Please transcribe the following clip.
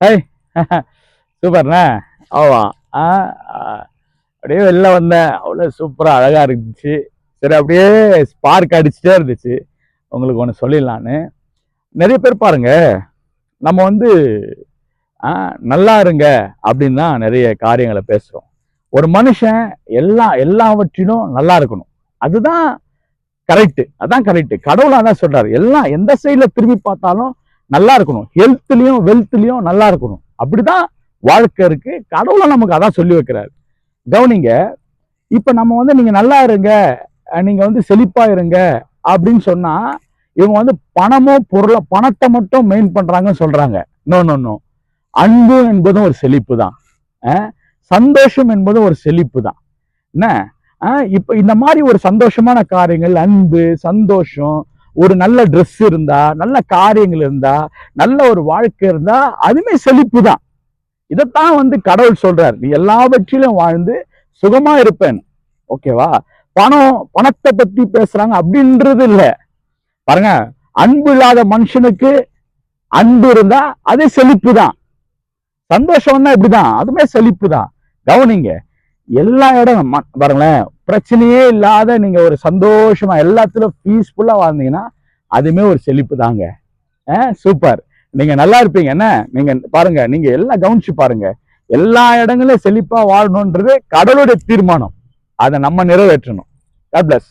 Hey சூப்பர்ண்ணே? ஆமா. ஆ. அப்படியே வெளில வந்தேன். அவ்வளோ சூப்பராக அழகாக இருந்துச்சு. சரி அப்படியே ஸ்பார்க் அடிச்சுட்டே இருந்துச்சு. உங்களுக்கு ஒன்று சொல்லிடலான்னு. நிறைய பேர் பாருங்க நம்ம வந்து ஆ, நல்லா இருங்க அப்படின்னு தான் நிறைய காரியங்களை பேசுகிறோம் ஒரு மனுஷன் எல்லா எல்லாவற்றிலும் நல்லா இருக்கணும். அதுதான் கரெக்டு அதான் கரெக்டு கடவுள் அதான் சொல்றாரு. எல்லாம் எந்த சைடில் திரும்பி பார்த்தாலும் நல்லா இருக்கணும். ஹெல்த்லயும் வெல்த்லயும் நல்லா இருக்கணும். அப்படிதான் வாழ்க்கை இருக்கு. கடவுளை நமக்கு அதான் சொல்லி வைக்கிறாரு. கவனிங்க இப்ப நம்ம வந்து நீங்க நல்லா இருங்க நீங்கள் நீங்க வந்து செழிப்பா இருங்க அப்படின்னு சொன்னா இவங்க வந்து பணமோ பொருளோ பணத்தை மட்டும் மெயின் பண்றாங்கன்னு சொல்றாங்க. நோ நோ நோ அன்பு என்பதும் ஒரு செழிப்பு தான். சந்தோஷம் என்பதும் ஒரு செழிப்பு தான். என்ன? இப்போ இந்த மாதிரி ஒரு சந்தோஷமான காரியங்கள் அன்பு சந்தோஷம் ஒரு நல்ல ட்ரெஸ் இருந்தா நல்ல காரியங்கள் இருந்தா நல்ல ஒரு வாழ்க்கை இருந்தா அதுமே செழிப்பு தான் இதைத்தான் வந்து கடவுள் சொல்றார். நீ எல்லாவற்றிலும் வாழ்ந்து சுகமா இருப்பேன். ஓகேவா பணம் பணத்தை பத்தி பேசுறாங்க அப்படின்றது இல்லை. பாருங்க அன்பு இல்லாத மனுஷனுக்கு அன்பு இருந்தா அது செழிப்பு தான் சந்தோஷம்னா இப்படிதான். அதுமே செழிப்பு தான் கவனிங்க எல்லா இடம் ம- பாருங்களேன் பிரச்சனையே இல்லாத நீங்கள் ஒரு சந்தோஷமாக எல்லாத்துலையும் பீஸ்ஃபுல்லாக வாழ்ந்தீங்கன்னா அதுவுமே ஒரு செழிப்பு தாங்க. சூப்பர் நீங்கள் நல்லா இருப்பீங்க. என்ன? நீங்கள் பாருங்கள் நீங்கள் எல்லாம் கவனிச்சு பாருங்க. எல்லா இடங்களும் செழிப்பாக வாழணுன்றது கடவுளுடைய தீர்மானம். அதை நம்ம நிறைவேற்றணும். God plus